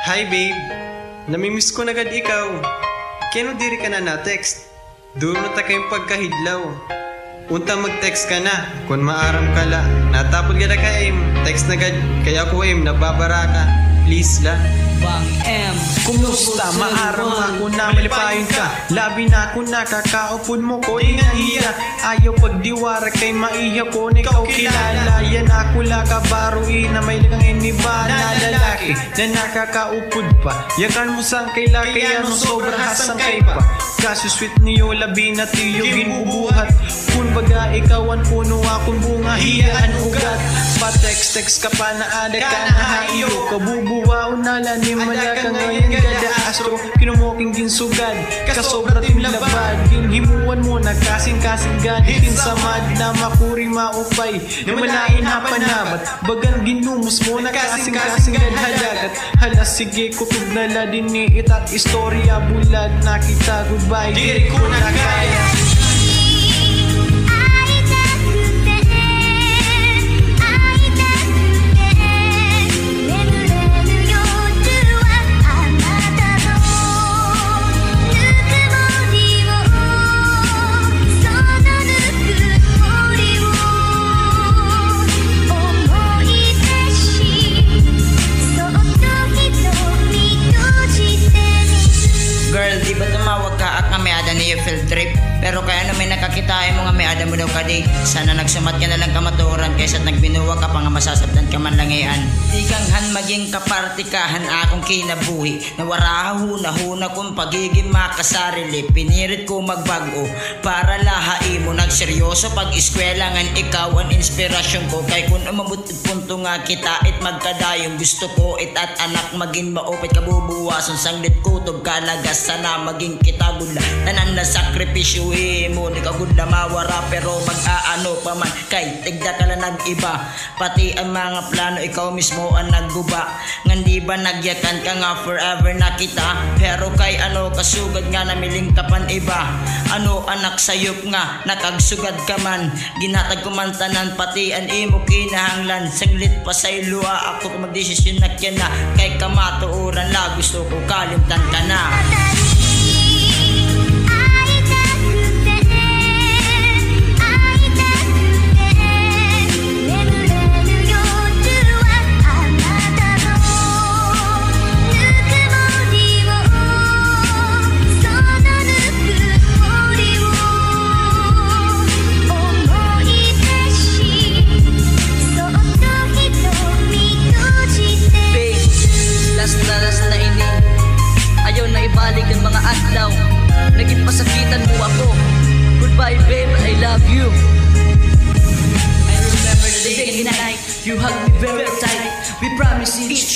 Hi babe, namimiss ko na gad ikaw. Kano diri ka na na-text? Duro na ta kayong pagkahidlaw. Unta mag-text ka na, kung maaram ka la. Natapod ka na ka aim, text na gad. Kaya ko aim, nababara ka. Please la. Bang M. Kumusta? Maaram ako na malipayon ka. Labi na ako na kakaupod mo ko hiya Ayaw pagdiwara kay maiya ko na ikaw kilala. Yan ako la kabaruin na may lagang iniba na lalaki Na nakakaupod pa. Yakan mo sang kay laki ano sobra hasang kay pa. Kaso sweet niyo labi na tiyo ginubuhat Kung baga ikawan puno akong bunga hiyaan ugat Pa text text ka pa na ada ka na hayo Kabubuwa unala ni mala ka ngayon gada astro Kinumuking ginsugad kasobra timlabad Ginhimuan mo na kasing kasing gadit Kinsamad na makuri maupay. Na malain hapanamat Bagan ginumus mo na kasing kasing gadhalagat Hala sige kutub na la din ni itat. Istorya bulad na kita goodbye. Diri ko na kaya daw ka di. Sana nagsumat ka na lang kamaturan Kaysa nagbinuwa ka pa nga masasabdan ka man langian Ikanghan maging kapartikahan akong kinabuhi. Nawaraho na huna kong pagiging makasarili Pinirit ko magbago para lahain mo Nagseryoso pag eskwela ngan ikaw ang inspirasyon ko. Kay kung umabot it punto nga kita it magkadayong Gusto ko it at anak maging maupit kabubuwasan. Sanglit kutob kalagas sana maging kita gula. Tanan na sakripisyo eh mo Ni kagudla mawara pero mag-aano pa man Kay tigda ka lang nag-iba. Pati ang mga plano ikaw mismo ang nagguba. Ngan di ba nagyakan ka nga forever na kita? Pero kay ano kasugad nga namiling ka iba. Ano anak sayop nga nakagsugad ka man? Ginatag ko pati ang imo kinahanglan. Saglit pa sa ilua ako kung magdesisyon na kya na Kay kamatuuran la gusto ko kalimtan ka na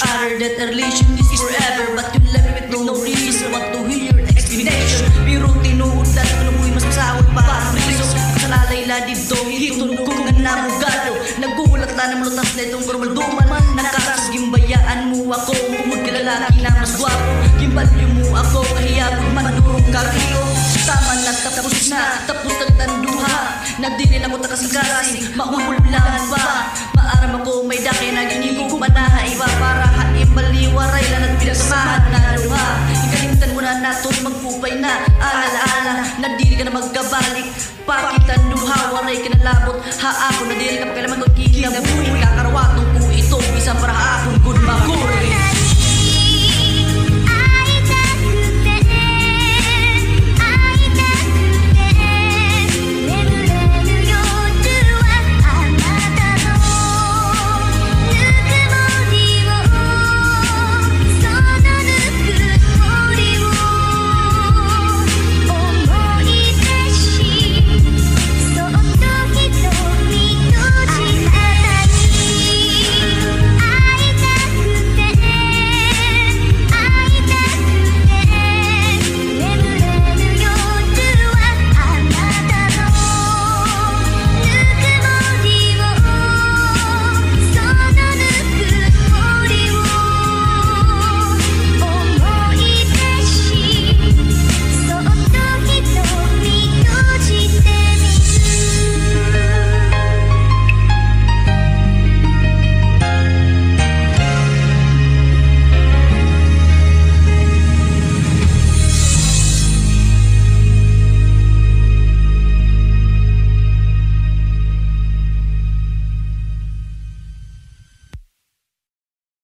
other that our relation is forever. But you left with no reason Want to hear? Your explanation. Biro tinuod na Kalubuhay mas masawag para riso Sa lalay dito Hitulog ko nga namugado Nagulat na ng lutas na itong kurmalduman Nakaras gimbayaan mo ako. Umod ka lalaki na mas gwapo Gimbalyo mo ako. Kahiya ko manurong kariyo Tama na tapos na. Tapos ng tanduha Na ko takasing-kasing Maumulbulahan pa Maaram ako may daki Naging ko manaha iba. Para haim maliwaray Lang at pinasamahan na luha. Ikalimtan mo na naton Magpupay na. Alaala Nagdili ka na magkabalik. Pakitan duha Waray ka na labot. Ha ako nadiri ka